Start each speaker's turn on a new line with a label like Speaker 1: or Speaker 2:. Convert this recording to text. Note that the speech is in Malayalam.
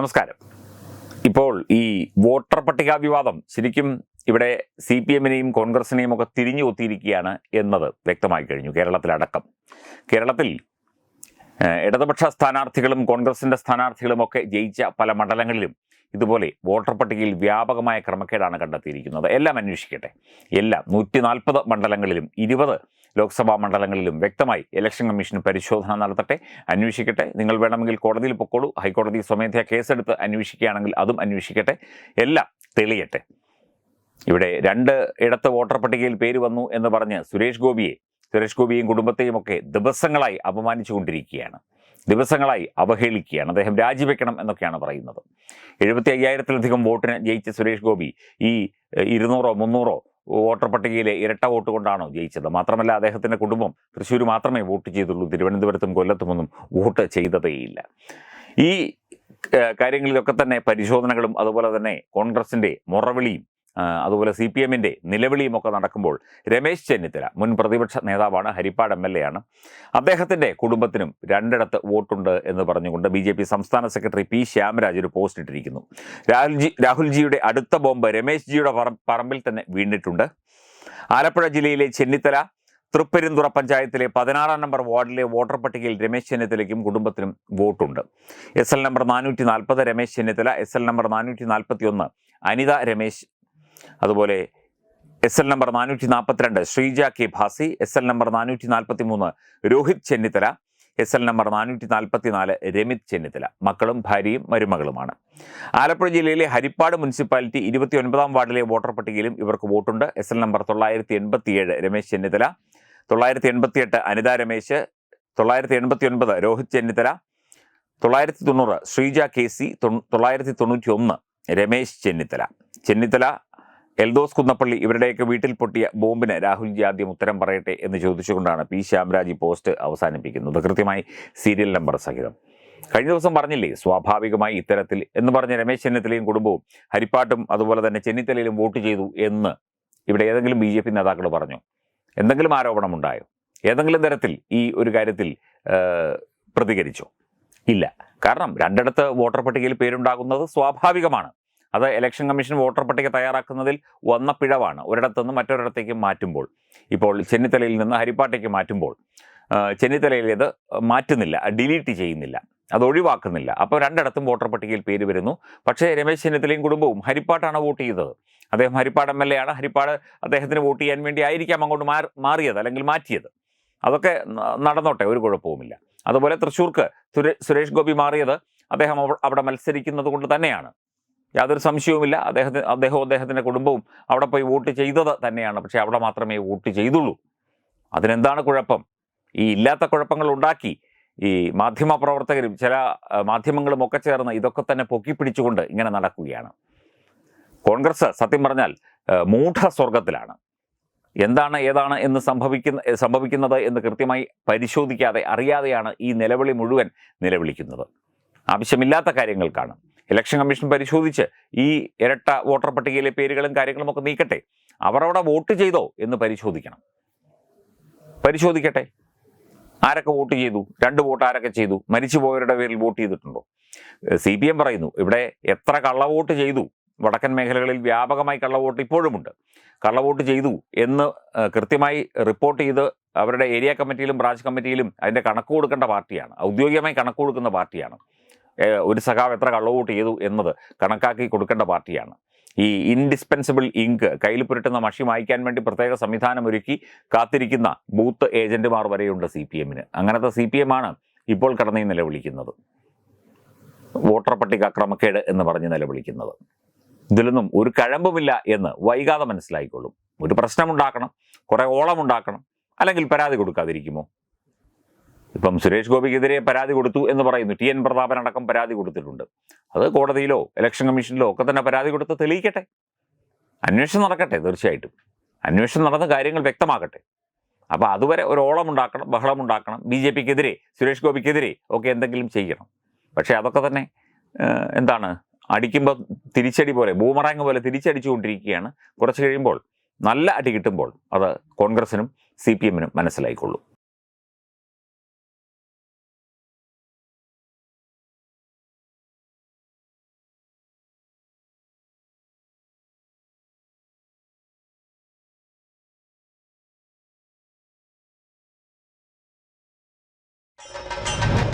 Speaker 1: നമസ്കാരം. ഇപ്പോൾ ഈ വോട്ടർ പട്ടിക വിവാദം ശരിക്കും ഇവിടെ സി പി എമ്മിനെയും കോൺഗ്രസിനെയും ഒക്കെ തിരിഞ്ഞു കൊത്തിയിരിക്കുകയാണ് എന്നത് വ്യക്തമായി കഴിഞ്ഞു കേരളത്തിലടക്കം. കേരളത്തിൽ ഇടതുപക്ഷ സ്ഥാനാർത്ഥികളും കോൺഗ്രസിന്റെ സ്ഥാനാർത്ഥികളും ഒക്കെ ജയിച്ച പല മണ്ഡലങ്ങളിലും ഇതുപോലെ വോട്ടർ പട്ടികയിൽ വ്യാപകമായ ക്രമക്കേടാണ് കണ്ടെത്തിയിരിക്കുന്നത്. എല്ലാം അന്വേഷിക്കട്ടെ. എല്ലാം നൂറ്റി മണ്ഡലങ്ങളിലും ഇരുപത് ലോക്സഭാ മണ്ഡലങ്ങളിലും വ്യക്തമായി ഇലക്ഷൻ കമ്മീഷൻ പരിശോധന നടത്തട്ടെ അന്വേഷിക്കട്ടെ. നിങ്ങൾ വേണമെങ്കിൽ കോടതിയിൽ പൊക്കോളൂ. ഹൈക്കോടതി സ്വമേധയാ കേസെടുത്ത് അന്വേഷിക്കുകയാണെങ്കിൽ അതും അന്വേഷിക്കട്ടെ. എല്ലാം തെളിയട്ടെ. ഇവിടെ രണ്ട് ഇടത്ത് വോട്ടർ പട്ടികയിൽ പേര് വന്നു എന്ന് പറഞ്ഞ് സുരേഷ് ഗോപിയെ സുരേഷ് ഗോപിയും കുടുംബത്തെയും ഒക്കെ ദിവസങ്ങളായി അപമാനിച്ചുകൊണ്ടിരിക്കുകയാണ് ദിവസങ്ങളായി അവഹേളിക്കുകയാണ്. അദ്ദേഹം രാജിവെക്കണം എന്നൊക്കെയാണ് പറയുന്നത്. എഴുപത്തി അയ്യായിരത്തിലധികം വോട്ടിന് ജയിച്ച സുരേഷ് ഗോപി ഈ ഇരുന്നൂറോ മുന്നൂറോ വോട്ടർ പട്ടികയിലെ ഇരട്ട വോട്ട് കൊണ്ടാണോ ജയിച്ചത്? മാത്രമല്ല അദ്ദേഹത്തിന്റെ കുടുംബം തൃശ്ശൂർ മാത്രമേ വോട്ട് ചെയ്തുള്ളൂ. തിരുവനന്തപുരത്തും കൊല്ലത്തുമൊന്നും വോട്ട് ചെയ്തതേയില്ല ഈ കാര്യങ്ങളിലൊക്കെ തന്നെ പരിശോധനകളും അതുപോലെ തന്നെ കോൺഗ്രസിന്റെ മുറവിളിയും അതുപോലെ സി പി എമ്മിന്റെ നിലവിളിയും ഒക്കെ നടക്കുമ്പോൾ രമേശ് ചെന്നിത്തല മുൻ പ്രതിപക്ഷ നേതാവാണ് ഹരിപ്പാട് എം എൽ എ ആണ് അദ്ദേഹത്തിന്റെ കുടുംബത്തിനും രണ്ടിടത്ത് വോട്ടുണ്ട് എന്ന് പറഞ്ഞുകൊണ്ട് ബി ജെ പി സംസ്ഥാന സെക്രട്ടറി പി ശ്യാമരാജ് ഒരു പോസ്റ്റ് ഇട്ടിരിക്കുന്നു. രാഹുൽജി രാഹുൽജിയുടെ അടുത്ത ബോംബ് രമേശ് ജിയുടെ പറമ്പിൽ തന്നെ വീണിട്ടുണ്ട്. ആലപ്പുഴ ജില്ലയിലെ ചെന്നിത്തല തൃപ്പെരുന്തുറ പഞ്ചായത്തിലെ പതിനാറാം നമ്പർ വാർഡിലെ വോട്ടർ പട്ടികയിൽ രമേശ് ചെന്നിത്തലയ്ക്കും കുടുംബത്തിനും വോട്ടുണ്ട്. എസ് എൽ നമ്പർ നാനൂറ്റി നാൽപ്പത് Ramesh Chennithala S L number നാനൂറ്റി നാൽപ്പത്തി ഒന്ന് അനിത രമേശ് അതുപോലെ എസ് എൽ നമ്പർ നാനൂറ്റി നാൽപ്പത്തിരണ്ട് Sreeja K Bhasi S L number നാനൂറ്റി നാൽപ്പത്തി മൂന്ന് Rohit Chennithala S L number നാനൂറ്റി നാൽപ്പത്തി നാല് രമിത് ചെന്നിത്തല. മക്കളും ഭാര്യയും മരുമകളുമാണ്. ആലപ്പുഴ ജില്ലയിലെ ഹരിപ്പാട് മുനിസിപ്പാലിറ്റി ഇരുപത്തി ഒൻപതാം വാർഡിലെ വോട്ടർ പട്ടികയിലും ഇവർക്ക് വോട്ടുണ്ട്. എസ് എൽ നമ്പർ തൊള്ളായിരത്തി എൺപത്തിയേഴ് രമേശ് ചെന്നിത്തല. തൊള്ളായിരത്തി എൺപത്തിയെട്ട് അനിത രമേശ്. തൊള്ളായിരത്തി എൺപത്തി ഒൻപത് രോഹിത് ചെന്നിത്തല. തൊള്ളായിരത്തി തൊണ്ണൂറ് ശ്രീജ കെ സി. തൊള്ളായിരത്തി തൊണ്ണൂറ്റി ഒന്ന് രമേശ് ചെന്നിത്തല. ചെന്നിത്തല എൽദോസ് കുന്നപ്പള്ളി ഇവരുടെയൊക്കെ വീട്ടിൽ പൊട്ടിയ ബോംബിന് രാഹുൽജി ആദ്യം ഉത്തരം പറയട്ടെ എന്ന് ചോദിച്ചുകൊണ്ടാണ് പി ശ്യാംരാജ് പോസ്റ്റ് അവസാനിപ്പിക്കുന്നത്. കൃത്യമായി സീരിയൽ നമ്പർ സഹിതം. കഴിഞ്ഞ ദിവസം പറഞ്ഞില്ലേ സ്വാഭാവികമായി ഇത്തരത്തിൽ എന്ന് പറഞ്ഞ രമേശ് ചെന്നിത്തലയും കുടുംബവും ഹരിപ്പാട്ടും അതുപോലെ തന്നെ ചെന്നിത്തലയിലും വോട്ട് ചെയ്തു എന്ന് ഇവിടെ ഏതെങ്കിലും ബി ജെ പി നേതാക്കൾ പറഞ്ഞു. എന്തെങ്കിലും ആരോപണം ഉണ്ടായോ ഏതെങ്കിലും തരത്തിൽ ഈ ഒരു കാര്യത്തിൽ പ്രതികരിച്ചോ? ഇല്ല. കാരണം രണ്ടിടത്ത് വോട്ടർ പട്ടികയിൽ പേരുണ്ടാകുന്നത് സ്വാഭാവികമാണ്. അത് ഇലക്ഷൻ കമ്മീഷൻ വോട്ടർ പട്ടിക തയ്യാറാക്കുന്നതിൽ വന്ന പിഴവാണ്. ഒരിടത്തു നിന്ന് മറ്റൊരിടത്തേക്ക് മാറ്റുമ്പോൾ. ഇപ്പോൾ ചെന്നിത്തലയിൽ നിന്ന് ഹരിപ്പാട്ടേക്ക് മാറ്റുമ്പോൾ ചെന്നിത്തലയിൽ ഇത് മാറ്റുന്നില്ല ഡിലീറ്റ് ചെയ്യുന്നില്ല അത് ഒഴിവാക്കുന്നില്ല. അപ്പോൾ രണ്ടിടത്തും വോട്ടർ പട്ടികയിൽ പേര് വരുന്നു. പക്ഷേ രമേശ് ചെന്നിത്തലയും കുടുംബവും ഹരിപ്പാട്ടാണ് വോട്ട് ചെയ്തത്. അദ്ദേഹം ഹരിപ്പാട് എം എൽ എ ആണ് ഹരിപ്പാട് അദ്ദേഹത്തിന് വോട്ട് ചെയ്യാൻ വേണ്ടി ആയിരിക്കാം അങ്ങോട്ട് മാറിയത് അല്ലെങ്കിൽ മാറ്റിയത്. അതൊക്കെ നടന്നോട്ടെ ഒരു കുഴപ്പവുമില്ല. അതുപോലെ തൃശ്ശൂർക്ക് സുരേഷ് ഗോപി മാറിയത് അദ്ദേഹം അവിടെ മത്സരിക്കുന്നത് കൊണ്ട് തന്നെയാണ്. യാതൊരു സംശയവുമില്ല. അദ്ദേഹത്തിന് അദ്ദേഹവും അദ്ദേഹത്തിന്റെ കുടുംബവും അവിടെ പോയി വോട്ട് ചെയ്തത് തന്നെയാണ്. പക്ഷേ അവിടെ മാത്രമേ വോട്ട് ചെയ്തുള്ളൂ. അതിനെന്താണ് കുഴപ്പം? ഈ ഇല്ലാത്ത കുഴപ്പങ്ങൾ ഉണ്ടാക്കി ഈ മാധ്യമ പ്രവർത്തകരും ചില മാധ്യമങ്ങളും ഒക്കെ ചേർന്ന് ഇതൊക്കെ തന്നെ പൊക്കിപ്പിടിച്ചുകൊണ്ട് ഇങ്ങനെ നടക്കുകയാണ്. കോൺഗ്രസ് സത്യം പറഞ്ഞാൽ മൂഢ സ്വർഗത്തിലാണ് എന്താണ് ഏതാണ് എന്ന് സംഭവിക്കുന്ന സംഭവിക്കുന്നത് എന്ന് കൃത്യമായി പരിശോധിക്കാതെ അറിയാതെയാണ് ഈ നിലവിളി മുഴുവൻ നിലവിളിക്കുന്നത്. ആവശ്യമില്ലാത്ത കാര്യങ്ങൾക്കാണ്. ഇലക്ഷൻ കമ്മീഷൻ പരിശോധിച്ച് ഈ ഇരട്ട വോട്ടർ പട്ടികയിലെ പേരുകളും കാര്യങ്ങളും ഒക്കെ നീക്കട്ടെ. അവർ അവിടെ വോട്ട് ചെയ്തോ എന്ന് പരിശോധിക്കണം. പരിശോധിക്കട്ടെ. ആരൊക്കെ വോട്ട് ചെയ്തു? രണ്ട് വോട്ട് ആരൊക്കെ ചെയ്തു? മരിച്ചുപോയവരുടെ പേരിൽ വോട്ട് ചെയ്തിട്ടുണ്ടോ? സി പി എം പറയുന്നു ഇവിടെ എത്ര കള്ളവോട്ട് ചെയ്തു? വടക്കൻ മേഖലകളിൽ വ്യാപകമായി കള്ളവോട്ട് ഇപ്പോഴുമുണ്ട്. കള്ളവോട്ട് ചെയ്തു എന്ന് കൃത്യമായി റിപ്പോർട്ട് ചെയ്ത് അവരുടെ ഏരിയ കമ്മിറ്റിയിലും ബ്രാഞ്ച് കമ്മിറ്റിയിലും അതിന്റെ കണക്ക് കൊടുക്കേണ്ട പാർട്ടിയാണ്. ഔദ്യോഗികമായി കണക്ക് കൊടുക്കുന്ന പാർട്ടിയാണ്. ഒരു സഖാവ് എത്ര കള്ളവോട്ട് ചെയ്തു എന്നത് കണക്കാക്കി കൊടുക്കേണ്ട പാർട്ടിയാണ്. ഈ ഇൻഡിസ്പെൻസിബിൾ ഇങ്ക് കയ്യിൽ പുരട്ടുന്ന മഷി മായ്ക്കാൻ വേണ്ടി പ്രത്യേക സംവിധാനം ഒരുക്കി കാത്തിരിക്കുന്ന ബൂത്ത് ഏജന്റുമാർ വരെയുണ്ട് സി പി എമ്മിന്. അങ്ങനത്തെ സി പി എം ആണ് ഇപ്പോൾ കടന്നീ നിലവിളിക്കുന്നത്. വോട്ടർ പട്ടിക ക്രമക്കേട് എന്ന് പറഞ്ഞ് നിലവിളിക്കുന്നത്. ഇതിലൊന്നും ഒരു കഴമ്പുമില്ല എന്ന് വൈകാതെ മനസ്സിലായിക്കൊള്ളും. ഒരു പ്രശ്നമുണ്ടാക്കണം കുറെ ഓളമുണ്ടാക്കണം അല്ലെങ്കിൽ പരാതി കൊടുക്കാതിരിക്കുമോ? ഇപ്പം സുരേഷ് ഗോപിക്കെതിരെ പരാതി കൊടുത്തു എന്ന് പറയുന്നു. ടി എൻ പ്രതാപൻ അടക്കം പരാതി കൊടുത്തിട്ടുണ്ട്. അത് കോടതിയിലോ ഇലക്ഷൻ കമ്മീഷനിലോ ഒക്കെ തന്നെ പരാതി കൊടുത്ത് തെളിയിക്കട്ടെ. അന്വേഷണം നടക്കട്ടെ തീർച്ചയായിട്ടും. അന്വേഷണം നടന്ന കാര്യങ്ങൾ വ്യക്തമാക്കട്ടെ അപ്പോൾ അതുവരെ ഒരു ഓളം ഉണ്ടാക്കണം ബഹളം ഉണ്ടാക്കണം. ബി ജെ പിക്കെതിരെ സുരേഷ് ഗോപിക്കെതിരെ ഒക്കെ എന്തെങ്കിലും ചെയ്യണം. പക്ഷേ അതൊക്കെ തന്നെ എന്താണ് അടിക്കുമ്പോൾ തിരിച്ചടി പോലെ ബൂമറാങ് പോലെ തിരിച്ചടിച്ചുകൊണ്ടിരിക്കുകയാണ്. കുറച്ച് കഴിയുമ്പോൾ നല്ല അടി കിട്ടുമ്പോൾ അത് കോൺഗ്രസിനും സി പി എമ്മിനും മനസ്സിലായിക്കൊള്ളും.